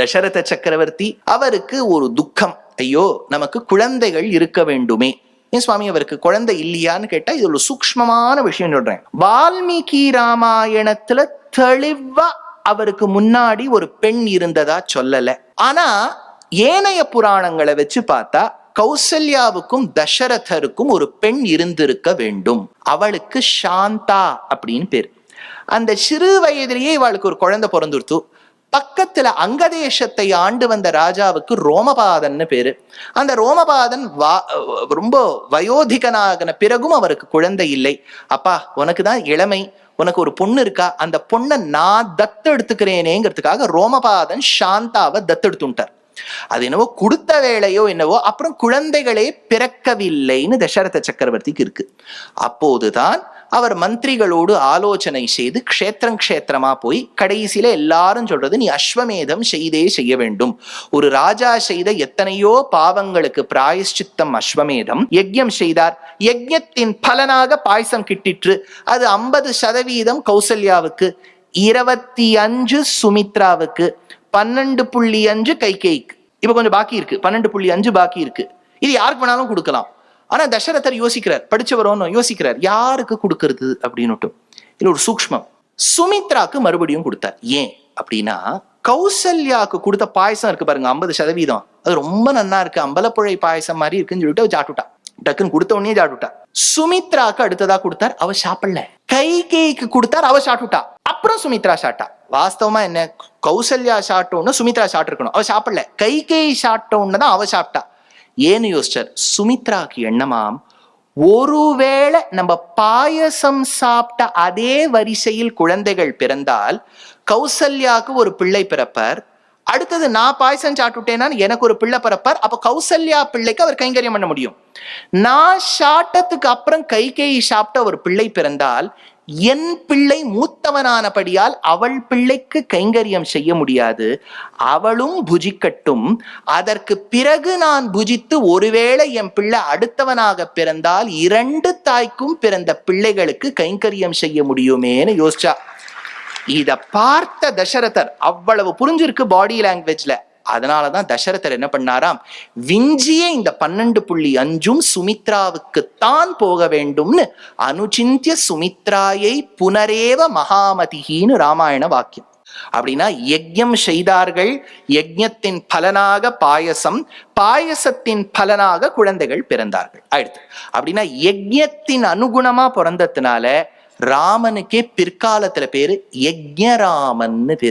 தசரத சக்கரவர்த்தி அவருக்கு ஒரு துக்கம். ஐயோ நமக்கு குழந்தைகள் இருக்க வேண்டுமே. ஏன் சுவாமி அவருக்கு குழந்தை இல்லையான்னு கேட்டா இது ஒரு சூக்ஷ்மமான விஷயம் சொல்றேன். வால்மீகி ராமாயணத்துல தெளிவா அவருக்கு முன்னாடி ஒரு பெண் இருந்ததா சொல்லல. ஆனா ஏனைய புராணங்களை வச்சு பார்த்தா கௌசல்யாவுக்கும் தசரதருக்கும் ஒரு பெண் இருந்திருக்க வேண்டும். அவளுக்கு சாந்தா அப்படின்னு பேர். அந்த சிறு வயதிலேயே இவளுக்கு ஒரு குழந்தை பிறந்துருத்து பக்கத்துல அங்கதேசத்தை ஆண்டு வந்த ராஜாவுக்கு ரோமபாதன்னு பேரு. அந்த ரோமபாதன் வா ரொம்ப வயோதிகனாகின பிறகும் அவருக்கு குழந்தை இல்லை. அப்பா உனக்கு தான் இளமை உனக்கு ஒரு பொண்ணு இருக்கா? அந்த பொண்ணை நான் தத்து எடுத்துக்கிறேனேங்கிறதுக்காக ரோமபாதன் சாந்தாவை தத்தெடுத்துட்டார். அது என்னவோ கொடுத்த வேலையோ என்னவோ அப்புறம் குழந்தைகளே பிறக்கவில்லைன்னு தசரத சக்கரவர்த்திக்கு இருக்கு. அப்போதுதான் அவர் மந்திரிகளோடு ஆலோசனை செய்து க்ஷேத்திரம் க்ஷேத்திரமா போய் கடைசியில எல்லாரும் சொல்றது நீ அஸ்வமேதம் செய்தே செய்ய வேண்டும். ஒரு ராஜா செய்த எத்தனையோ பாவங்களுக்கு பிராயஷ்சித்தம் அஸ்வமேதம். யஜ்யம் செய்தார். யஜ்யத்தின் பலனாக பாயசம் கிட்டிற்று. அது ஐம்பது சதவீதம் கௌசல்யாவுக்கு இருபத்தி அஞ்சு சுமித்ராவுக்கு பன்னெண்டு புள்ளி அஞ்சு கைகேய்க்கு. இப்ப கொஞ்சம் பாக்கி இருக்கு. பன்னெண்டு புள்ளி அஞ்சு பாக்கி இருக்கு. இது யாருக்கு வேணாலும் கொடுக்கலாம். ஆனா தசரதர் யோசிக்கிறார் படிச்சவரோன்னு யோசிக்கிறார் யாருக்கு கொடுக்கறது அப்படின்னுட்டும். இது ஒரு சூக்ஷ்மம். சுமித்ராக்கு மறுபடியும் கொடுத்தார். ஏன் அப்படின்னா கௌசல்யாக்கு கொடுத்த பாயசம் இருக்கு பாருங்க ஐம்பது சதவீதம். அது ரொம்ப நல்லா இருக்கு அம்பலப்புழை பாயசம் மாதிரி இருக்குன்னு சொல்லிட்டு அவ ஜாட்டுட்டா டக்குன்னு கொடுத்த உடனே ஜாட்டுட்டா சுமித்ராக்கு அடுத்ததா கொடுத்தார் அவ சாப்பிடல. கைகேய்க்கு கொடுத்தார் அவ சாப்பிட்டுட்டா. அப்புறம் சுமித்ரா சாட்டா வாஸ்தவமா என்ன? கௌசல்யா சாப்பிட்டோன்னு சுமித்ரா சாப்பிட்டுருக்கணும். அவ சாப்பிடல. கைகேயி சாப்பிட்டோன்னு தான் அவ சாப்பிட்டா. ஏன்னு யோசிச்சார். சுமித்ராக்கு எண்ணமாம் ஒருவேளை நம்ம பாயசம் சாப்பிட்ட அதே வரிசையில் குழந்தைகள் பிறந்தால் கௌசல்யாவுக்கு ஒரு பிள்ளை பிறப்பார் அடுத்தது நான் பாய்சன் சாப்பிட்டுட்டேன்னா எனக்கு ஒரு பிள்ளை பிறப்பார் அப்ப கௌசல்யா பிள்ளைக்கு அவர் கைங்கரியம் பண்ண முடியும். நான் சாட்டத்துக்கு அப்புறம் கைகேயி சாப்பிட்ட ஒரு பிள்ளை பிறந்தால் என் பிள்ளை மூத்தவனானபடியால் அவள் பிள்ளைக்கு கைங்கரியம் செய்ய முடியாது. அவளும் புஜிக்கட்டும். அதற்கு பிறகு நான் புஜித்து ஒருவேளை என் பிள்ளை அடுத்தவனாக பிறந்தால் இரண்டு தாய்க்கும் பிறந்த பிள்ளைகளுக்கு கைங்கரியம் செய்ய முடியுமேன்னு யோசிச்சா. இத பார்த்த தசரதர் அவ்வளவு புரிஞ்சிருக்கு பாடி லாங்குவேஜ்ல அதனாலதான் தசரதர் என்ன பண்ணாராம்? விஞ்சிய இந்த பன்னெண்டு புள்ளி அஞ்சும் சுமித்ராவுக்குத்தான் போக வேண்டும்னு அனுச்சிந்திய சுமித்ராயை புனரேவ மகாமதிகின்னு ராமாயண வாக்கியம். அப்படின்னா யஜ்யம் செய்தார்கள் யஜ்யத்தின் பலனாக பாயசம் பாயசத்தின் பலனாக குழந்தைகள் பிறந்தார்கள். அடுத்து அப்படின்னா யஜ்யத்தின் அனுகுணமா பிறந்ததுனால ராமனுக்கே பிற்காலத்துல பேரு யஜ்யராமன்னு பேரு.